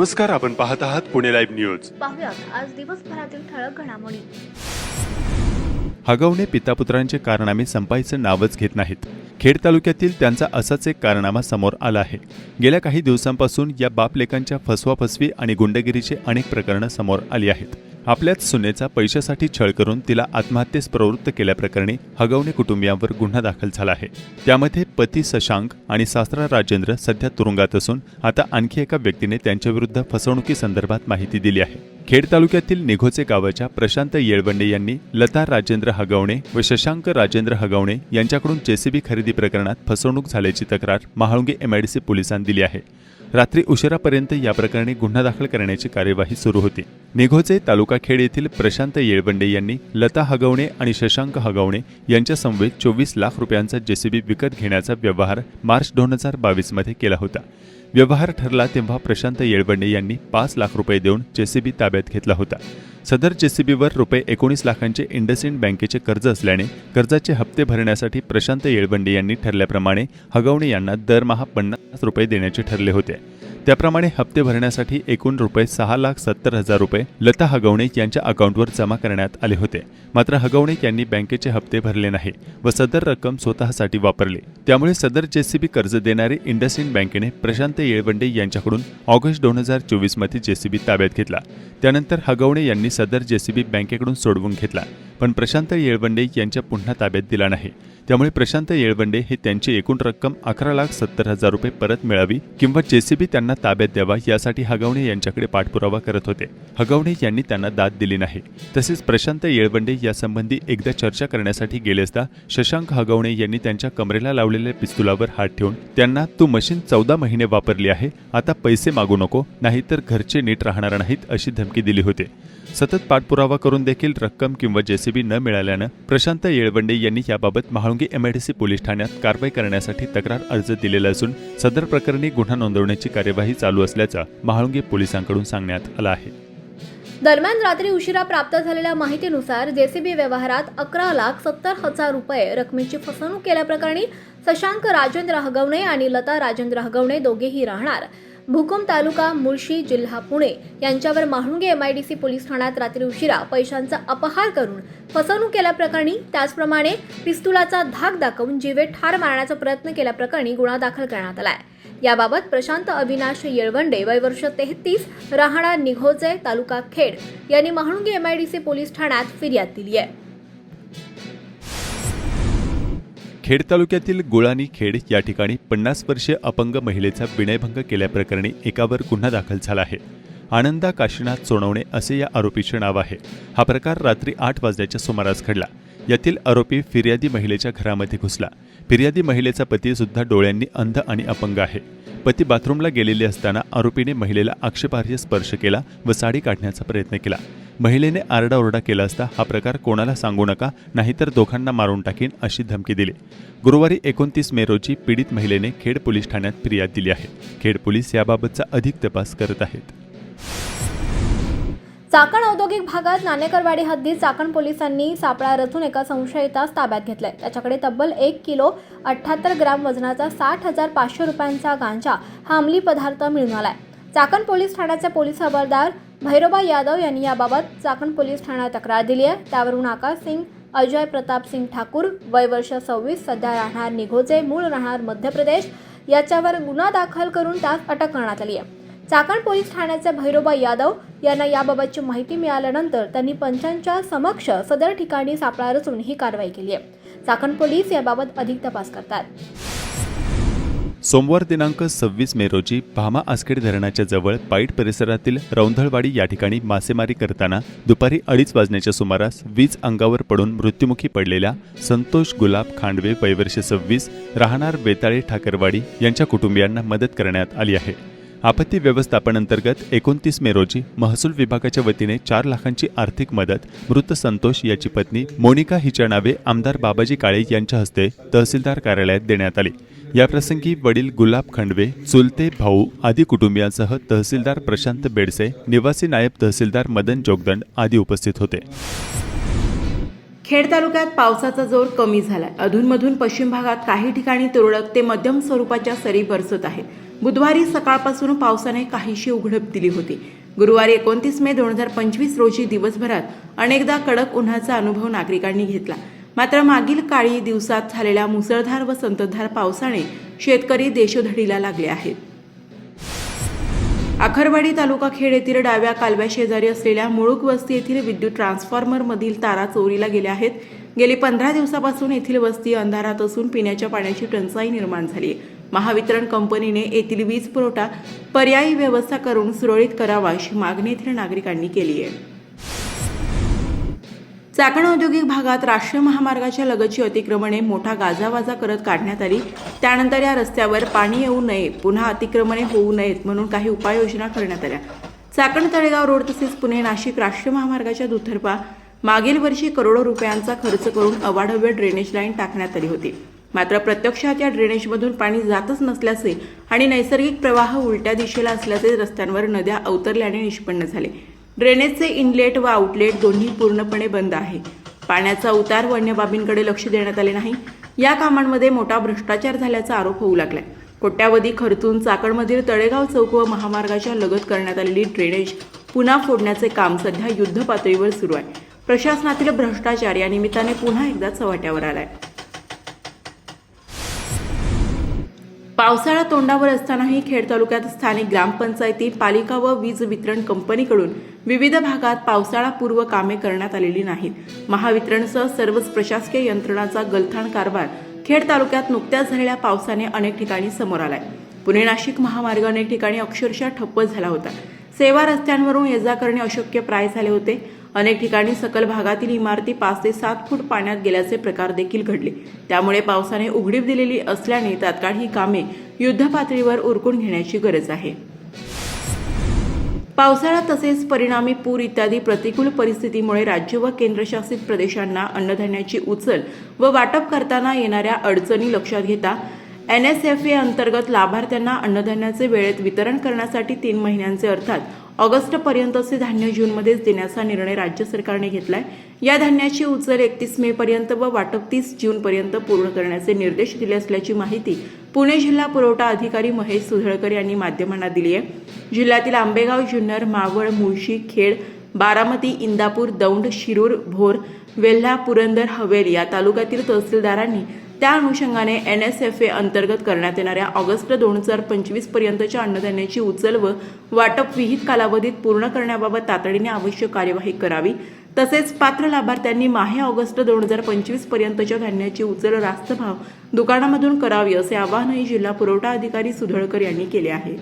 नमस्कार आपण पाहत आहात पुणे लाईव्ह न्यूज. पाहुयात. आज दिवसभरातील ठळक घडामोडी. हगवणे पितापुत्रांचे कारनामे संपायचं नावच घेत नाहीत. खेड तालुक्यातील त्यांचा असाच एक कारनामा समोर आला आहे. गेल्या काही दिवसांपासून या बापलेकांच्या फसवाफसवी आणि गुंडगिरीचे अनेक प्रकरणं समोर आली आहेत. आपल्याच सुनेचा पैशासाठी छळ करून तिला आत्महत्येस प्रवृत्त केल्याप्रकरणी हगवणे कुटुंबियांवर गुन्हा दाखल झाला आहे. त्यामध्ये पती शशांक आणि सासरा राजेंद्र सध्या तुरुंगात असून आता आणखी एका व्यक्तीने त्यांच्याविरुद्ध फसवणुकीसंदर्भात माहिती दिली आहे. खेड तालुक्यातील निघोचे गावाच्या प्रशांत येळवंडे यांनी लता राजेंद्र हगवणे व शशांक राजेंद्र हगवणे यांच्याकडून जेसीबी खरेदी प्रकरणात फसवणूक झाल्याची तक्रार महाळुंगे एमआयडीसी पोलिसांनी दिली आहे. रात्री उशिरापर्यंत या प्रकरणी गुन्हा दाखल करण्याची कार्यवाही सुरू होती. निघोचे तालुका खेड येथील प्रशांत येळवंडे यांनी लता हगवणे आणि शशांक हगवणे यांच्या समवेत चोवीस लाख रुपयांचा जेसीबी विकत घेण्याचा व्यवहार मार्च दोन हजार बावीसमध्ये केला होता. व्यवहार ठरला तेव्हा प्रशांत येळवंडे यांनी पाच लाख रुपये देऊन जेसीबी ताब्यात घेतला होता. सदर जेसीबीवर रुपये एकोणीस लाखांचे इंडसइंड बँकेचे कर्ज असल्याने कर्जाचे हप्ते भरण्यासाठी प्रशांत येळवंडे यांनी ठरल्याप्रमाणे हगवणे यांना दरमहा पन्नास रुपये देण्याचे ठरले होते. त्याप्रमाणे हप्ते भरण्यासाठी एकूण रुपये सहा लाख सत्तर हजार रुपये लता हगवणे यांच्या अकाउंटवर जमा करण्यात आले होते. मात्र हगवणे यांनी बँकेचे हप्ते भरले नाही व सदर रक्कम स्वतःसाठी वापरली. त्यामुळे सदर जेसीबी कर्ज देणारी इंडसइंड बँकेने प्रशांत येळवंडे यांच्याकडून ऑगस्ट दोन हजार चोवीसमध्ये जेसीबी ताब्यात घेतला. त्यानंतर हगवणे यांनी सदर जेसीबी बँकेकडून सोडवून घेतला. पण प्रशांत येळवंडे यांच्या पुन्हा ताब्यात दिला नाही. त्यामुळे प्रशांत येळवंडे हे त्यांची एकूण रक्कम अकरा लाख सत्तर हजार रुपये परत मिळावी किंवा जेसीबी त्यांना ताब्यात द्यावा यासाठी हगवणे यांच्याकडे पाठपुरावा करत होते. हगवणे यांनी त्यांना दाद दिली नाही. तसेच प्रशांत येळवंडे यासंबंधी एकदा चर्चा करण्यासाठी गेले असता शशांक हगवणे यांनी त्यांच्या कमरेला लावलेल्या पिस्तुलावर हात ठेवून त्यांना तू मशीन चौदा महिने वापरली आहे आता पैसे मागू नको नाहीतर घरचे नीट राहणार नाहीत अशी धमकी दिली होती. सतत पाठपुरावा करून देखील रक्कम किंवा जेसीबी न मिळाल्यानं प्रशांत येळवंडे यांनी याबाबत महाळुंगे एमआयडीसी पोलीस ठाण्यात कारवाई करण्यासाठी तक्रार अर्ज दिलेला असून सदर प्रकरणी गुन्हा नोंदवण्याची कार्यवाही चालू असल्याचं महाळुंगे पोलिसांकडून सांगण्यात आलं आहे. दरम्यान रात्री उशिरा प्राप्त झालेल्या माहितीनुसार जेसीबी व्यवहारात अकरा लाख सत्तर हजार रुपये रकमेची फसवणूक केल्याप्रकरणी शशांक राजेंद्र हगवणे आणि लता राजेंद्र हगवणे दोघेही राहणार. भूकंप तालुका मुळशी जिल्हा पुणे. यांच्यावर महाळुंगे एमआयडीसी पोलीस ठाण्यात रात्री उशिरा पैशांचा अपहार करून फसवणूक केल्याप्रकरणी त्याचप्रमाणे पिस्तुलाचा धाक दाखवून जीवे ठार मारण्याचा प्रयत्न केल्याप्रकरणी गुन्हा दाखल करण्यात आला आहे याबाबत प्रशांत अविनाश येळवंडे वय वर्ष तेहतीस राहणार निघोजे तालुका खेड यांनी महाळुंगे एमआयडीसी पोलीस ठाण्यात फिर्याद दिली आहे खेड तालुक्यातील गुळानी खेड या ठिकाणी पन्नास वर्षीय अपंग महिलेचा विनयभंग केल्याप्रकरणी एकावर गुन्हा दाखल झाला आहे. आनंदा काशीनाथ सोनवणे असे या आरोपीचे नाव आहे. हा प्रकार रात्री आठ वाजल्याच्या सुमारास घडला. यातील आरोपी फिर्यादी महिलेच्या घरामध्ये घुसला. फिर्यादी महिलेचा पती सुद्धा डोळ्यांनी अंध आणि अपंग आहे. पती बाथरूमला गेलेले असताना आरोपीने महिलेला आक्षेपार्ह स्पर्श केला व साडी काढण्याचा प्रयत्न केला. महिलेने आरडाओरडा केला असता हा प्रकार कोणाला सांगू नका नाहीतर दोघांना मारून टाकीन अशी धमकी दिली. गुरुवारी एकोणतीस मे रोजी पीडित महिलेने खेड पोलीस ठाण्यात फिर्याद दिली आहे. खेड पोलीस याबाबतचा अधिक तपास करत आहेत. चाकण औद्योगिक भागात नाणेकरवाडी हद्दीत चाकण पोलिसांनी सापळा रचून एका संशयितास ताब्यात घेतलाय. त्याच्याकडे तब्बल एक किलो अठ्ठ्याहत्तर ग्राम वजनाचा साठ हजार पाचशे रुपयांचा गांजा हा अंमली पदार्थ मिळून आलाय. चाकण पोलीस ठाण्याचे पोलीस हवालदार भैरोबा यादव यांनी याबाबत चाकण पोलीस ठाण्यात तक्रार दिली आहे. त्यावरून आकाश सिंग अजय प्रताप सिंग ठाकूर वय वर्ष सव्वीस सध्या राहणार निघोजे मूळ राहणार मध्य प्रदेश याच्यावर गुन्हा दाखल करून त्यास अटक करण्यात आली आहे. चाकण पोलीस ठाण्याचे भैरोबा यादव यांना याबाबतची माहिती मिळाल्यानंतर त्यांनी पंचांच्या समक्ष सदर ठिकाणी सापळा रचून ही कारवाई केली आहे. चाकण पोलीस याबाबत अधिक तपास करतात. सोमवार दिनांक सव्वीस मे रोजी भामा आसखेड धरणाच्या जवळ पाईट परिसरातील रौंधळवाडी या ठिकाणी मासेमारी करताना दुपारी अडीच वाजण्याच्या सुमारास वीज अंगावर पडून मृत्युमुखी पडलेल्या संतोष गुलाब खांडवे वयवर्ष सव्वीस राहणार बेताळे ठाकरवाडी यांच्या कुटुंबियांना मदत करण्यात आली आहे. आपत्ती व्यवस्थापन अंतर्गत एकोणतीस मे रोजी महसूल विभागाच्या वतीने चार लाखांची आर्थिक मदत मृत संतोष याची पत्नी मोनिका हिच्या नावे आमदार बाबाजी काळे यांच्या हस्ते तहसीलदार कार्यालयात देण्यात आली. याप्रसंगी वडील गुलाब खंडवे चुलते भाऊ आदी कुटुंबियांसह तहसीलदार प्रशांत बेडसे निवासी नायब तहसीलदार मदन जोगदंड आदी उपस्थित होते. खेड तालुक्यात पावसाचा जोर कमी झालाय. अधूनमधून पश्चिम भागात काही ठिकाणी तुरळक ते मध्यम स्वरूपाच्या सरी बरसत आहेत. बुधवारी सकाळपासून पावसाने काहीशी उघडप दिली होती. गुरुवारी एकोणतीस मे दोन हजार पंचवीस रोजी दिवसभरात अनेकदा कडक उन्हाचा अनुभव नागरिकांनी घेतला. मात्र मागील काळी दिवसात झालेल्या मुसळधार व संततधार पावसाने शेतकरी देशोधडीला लागले आहेत. आखरवाडी तालुका खेड येथील डाव्या कालव्या शेजारी असलेल्या मुळूक वस्ती येथील विद्युत ट्रान्सफॉर्मरमधील तारा चोरीला गेल्या आहेत. गेली पंधरा दिवसापासून येथील वस्ती अंधारात असून पिण्याच्या पाण्याची टंचाई निर्माण झाली. आहे महावितरण कंपनीने येथील वीज पुरवठा पर्यायी व्यवस्था करून सुरळीत करावा अशी मागणी येथील नागरिकांनी केली आहे. चाकण औद्योगिक भागात राष्ट्रीय महामार्गाच्या लगतची अतिक्रमणे मोठा गाजावाजा करत काढण्यात आली. त्यानंतर या रस्त्यावर पाणी येऊ नये पुन्हा अतिक्रमणे होऊ नयेत म्हणून काही उपाययोजना करण्यात आल्या. चाकण तळेगाव रोड तसेच पुणे नाशिक राष्ट्रीय महामार्गाच्या दुतर्फा मागील वर्षी करोडो रुपयांचा खर्च करून अवाढव्य ड्रेनेज लाईन टाकण्यात आली होती. मात्र प्रत्यक्षात या ड्रेनेजमधून पाणी जातच नसल्याचे आणि नैसर्गिक प्रवाह उलट्या दिशेला असल्याचे रस्त्यांवर नद्या अवतरल्याने निष्पन्न झाले. ड्रेनेजचे इनलेट व आउटलेट दोन्ही पूर्णपणे बंद आहे. पाण्याचा उतार व अन्य बाबींकडे लक्ष देण्यात आले नाही. या कामांमध्ये मोठा भ्रष्टाचार झाल्याचा आरोप होऊ लागलाय. कोट्यावधी खर्चून चाकणमधील तळेगाव चौक व महामार्गाच्या लगत करण्यात आलेली ड्रेनेज पुन्हा फोडण्याचे काम सध्या युद्ध पातळीवर सुरू आहे. प्रशासनातील भ्रष्टाचार या निमित्ताने पुन्हा एकदा चव्हाट्यावर आलाय. पावसाळा तोंडावर असतानाही खेड तालुक्यात स्थानिक ग्रामपंचायती पालिका व वीज वितरण कंपनीकडून विविध भागात पावसाळापूर्व कामे करण्यात आलेली नाहीत. महावितरणसह सर्वच प्रशासकीय यंत्रणाचा गलथान कारभार खेड तालुक्यात नुकत्याच झालेल्या पावसाने अनेक ठिकाणी समोर आलाय. पुणे नाशिक महामार्ग अनेक ठिकाणी अक्षरशः ठप्प झाला होता. सेवा रस्त्यांवरून ये जा करणे अशक्य प्राय झाले होते. अनेक ठिकाणी सकल भागातील इमारती पाच ते सात फूट पाण्यात गेल्याचे प्रकार देखील घडले. त्यामुळे पावसाने उघडीप दिलेली असल्याने तात्काळ ही कामे युद्धपातळीवर उरकून घेण्याची गरज आहे. पावसाळा तसेच परिणामी पूर इत्यादी प्रतिकूल परिस्थितीमुळे राज्य व केंद्रशासित प्रदेशांना अन्नधान्याची उचल व वाटप करताना येणाऱ्या अडचणी लक्षात घेता एन एस एफ ए अंतर्गत लाभार्थ्यांना अन्नधान्याचे वेळेत वितरण करण्यासाठी तीन महिन्यांचे अर्थात ऑगस्टपर्यंतचे धान्य जूनमध्येच देण्याचा निर्णय राज्य सरकारने घेतलाय. या धान्याची उचल एकतीस मे पर्यंत व वाटप तीस जूनपर्यंत पूर्ण करण्याचे निर्देश दिले असल्याची माहिती पुणे जिल्हा पुरवठा अधिकारी महेश सुधळकर यांनी माध्यमांना दिली आहे. जिल्ह्यातील आंबेगाव जुन्नर मावळ मुळशी खेड बारामती इंदापूर दौंड शिरूर भोर वेल्हा पुरंदर हवेली या तालुक्यातील तहसीलदारांनी त्या अनुषंगाने एन एस एफ ए अंतर्गत करण्यात येणाऱ्या ऑगस्ट दोन हजार पंचवीस पर्यंतच्या अन्नधान्याची उचल व वाटप विहित कालावधीत पूर्ण करण्याबाबत तातडीने आवश्यक कार्यवाही करावी. तसेच पात्र लाभार्थ्यांनी माहे ऑगस्ट दोन हजार पंचवीस पर्यंतच्या धान्याची उचल रास्त भाव दुकानामधून करावी असे आवाहनही जिल्हा पुरवठा अधिकारी सुधळकर यांनी केले आहे.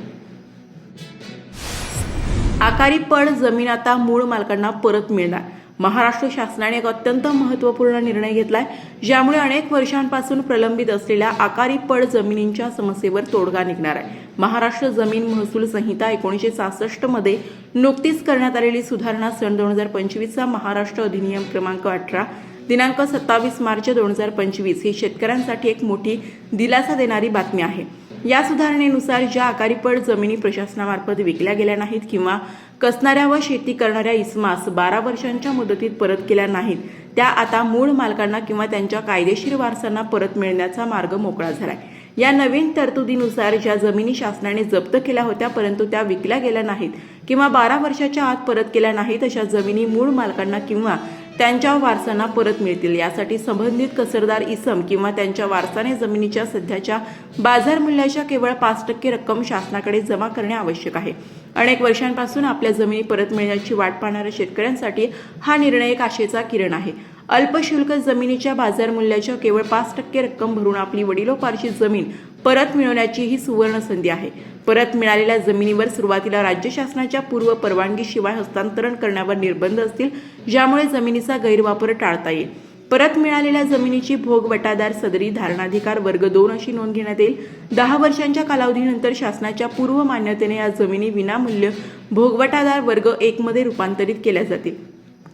आकारी पड जमीन आता मूळ मालकांना परत मिळणार. महाराष्ट्र शासनाने एक अत्यंत महत्त्वपूर्ण निर्णय घेतलाय ज्यामुळे अनेक वर्षांपासून प्रलंबित असलेल्या आकारी पड जमिनींच्या समस्येवर तोडगा निघणार आहे. महाराष्ट्र जमीन महसूल संहिता एकोणीसशे सहासष्टमध्ये नुकतीच करण्यात आलेली सुधारणा सन दोन हजार पंचवीसचा महाराष्ट्र अधिनियम क्रमांक अठरा दिनांक सत्तावीस मार्च दोन हजार पंचवीस ही शेतकऱ्यांसाठी एक मोठी दिलासा देणारी बातमी आहे. या सुधारणेनुसार ज्या आकारीपड जमिनी प्रशासनामार्फत विकल्या गेल्या नाहीत किंवा कसणाऱ्या व शेती करणाऱ्या इस्मास बारा वर्षांच्या मुदतीत परत केल्या नाहीत त्या आता मूळ मालकांना किंवा त्यांच्या कायदेशीर वारसांना परत मिळण्याचा मार्ग मोकळा झालाय. या नवीन तरतुदीनुसार ज्या जमिनी शासनाने जप्त केल्या होत्या परंतु त्या विकल्या गेल्या नाहीत किंवा बारा वर्षाच्या आत परत केल्या नाहीत अशा जमिनी मूळ मालकांना किंवा त्यांच्या वारसांना परत मिळतील. यासाठी संबंधित कसरदार इसम किंवा त्यांच्या वारसाने जमिनीच्या सध्याच्या बाजार मूल्याच्या केवळ पाच टक्के रक्कम शासनाकडे जमा करणे आवश्यक आहे. अनेक वर्षांपासून आपल्या जमिनी परत मिळण्याची वाट पाहणाऱ्या शेतकऱ्यांसाठी हा निर्णय एक आशेचा किरण आहे. अल्पशुल्क जमिनीच्या बाजार मूल्याच्या केवळ पाच टक्के रक्कम भरून आपली वडिलोपार्जित जमीन परत मिळवण्याची ही सुवर्ण संधी आहे. परत मिळालेल्या जमिनीवर सुरुवातीला राज्य शासनाच्या पूर्व परवानगीशिवाय हस्तांतरण करण्यावर निर्बंध असतील ज्यामुळे जमिनीचा गैरवापर टाळता येईल. परत मिळालेल्या जमिनीची भोग वटादार सदरी धारणाधिकार वर्ग दोन अशी नोंद घेण्यात येईल. दहा वर्षांच्या कालावधीनंतर शासनाच्या पूर्व मान्यतेने या जमिनी विनामूल्य भोगवटादार वर्ग एकमध्ये रूपांतरित केल्या जातील.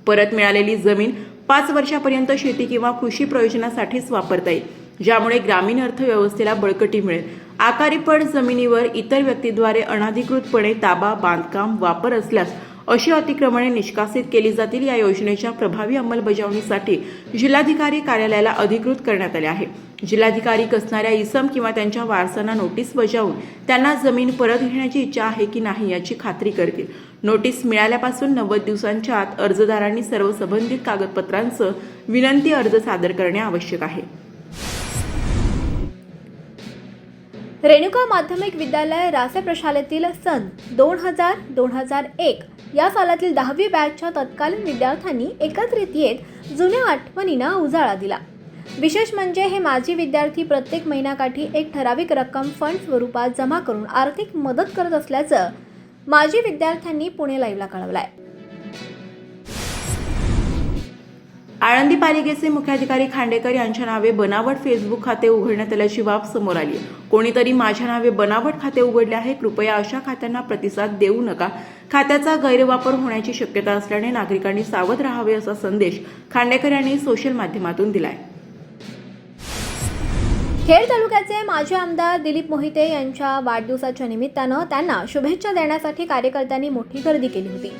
परत मिळालेली जमीन पाच वर्षापर्यंत शेती किंवा कृषी प्रयोजनासाठीच वापरता येईल. ज्यामुळे ग्रामीण अर्थव्यवस्थेला बळकटी मिळेल. आकारीपड जमिनीवर इतर व्यक्तीद्वारे अनाधिकृतपणे ताबा बांधकाम वापर असल्यास अशी अतिक्रमणे निष्कासित केली जातील या योजनेच्या प्रभावी अंमलबजावणीसाठी जिल्हाधिकारी कार्यालयाला अधिकृत करण्यात आले आहे. जिल्हाधिकारी कसणाऱ्या इसम किंवा त्यांच्या वारसांना नोटीस बजावून त्यांना जमीन परत घेण्याची इच्छा आहे की नाही याची खात्री करतील. नोटीस मिळाल्यापासून नव्वद दिवसांच्या आत अर्जदारांनी सर्व संबंधित कागदपत्रांसह विनंती अर्ज सादर करणे आवश्यक आहे. रेणुका माध्यमिक विद्यालय रासे प्रशालेतील सन दोन हजार दोन हजार एक. या सालातील दहावी बॅचच्या तत्कालीन विद्यार्थ्यांनी एकत्रित येत जुन्या आठवणींना उजाळा दिला. विशेष म्हणजे हे माजी विद्यार्थी प्रत्येक महिन्याकाठी एक ठराविक रक्कम फंड स्वरूपात जमा करून आर्थिक मदत करत असल्याचं माजी विद्यार्थ्यांनी पुणे लाईव्हला आहे आळंदी पालिकेचे मुख्याधिकारी खांडेकर यांच्या नावे बनावट फेसबुक खाते उघडण्यात आल्याची बाब समोर आली कोणीतरी माझ्या नावे बनावट खाते उघडले आहे कृपया अशा खात्यांना प्रतिसाद देऊ नका. खात्याचा गैरवापर होण्याची शक्यता असल्याने नागरिकांनी सावध राहावे असा संदेश खांडेकर यांनी सोशल माध्यमातून दिलाय. खेड तालुक्याचे माजी आमदार दिलीप मोहिते यांच्या वाढदिवसाच्या निमित्तानं त्यांना शुभेच्छा देण्यासाठी कार्यकर्त्यांनी मोठी गर्दी केली होती.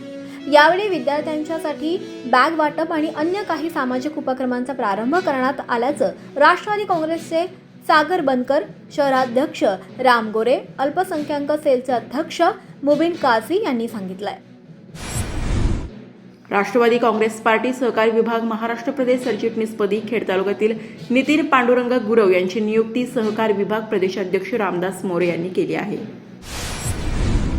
यावेळी विद्यार्थ्यांच्यासाठी बॅग वाटप आणि अन्य काही सामाजिक उपक्रमांचा प्रारंभ करण्यात आल्याचं राष्ट्रवादी काँग्रेसचे सागर बनकर शहराध्यक्ष राम गोरे अल्पसंख्याक सेलचे अध्यक्ष मुबिन काझी यांनी सांगितलंय. राष्ट्रवादी काँग्रेस पार्टी सहकारी विभाग महाराष्ट्र प्रदेश सरचिटणीसपदी खेड तालुक्यातील नितीन पांडुरंग गुरव यांची नियुक्ती सहकार विभाग प्रदेशाध्यक्ष रामदास मोरे यांनी केली आहे.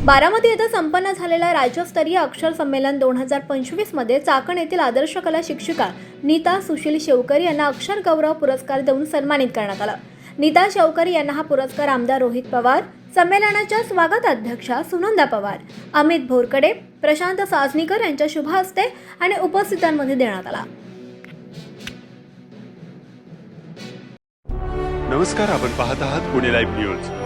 बारामती येथे संपन्न झालेल्या राज्यस्तरीय अक्षर संमेलन दोन हजार पंचवीसमध्ये चाकण येथील आदर्श कला शिक्षिका नीता सुशील शेवकरी यांना अक्षर गौरव पुरस्कार देऊन सन्मानित करण्यात आलं. नीता शेवकरी यांना हा पुरस्कार आमदार रोहित पवार संमेलनाच्या स्वागत अध्यक्षा सुनंदा पवार अमित भोरकडे प्रशांत साजनीकर यांच्या शुभ हस्ते आणि उपस्थितांमध्ये देण्यात आला. नमस्कार आपण पाहत आहात पुणे लाईव्ह न्यूज.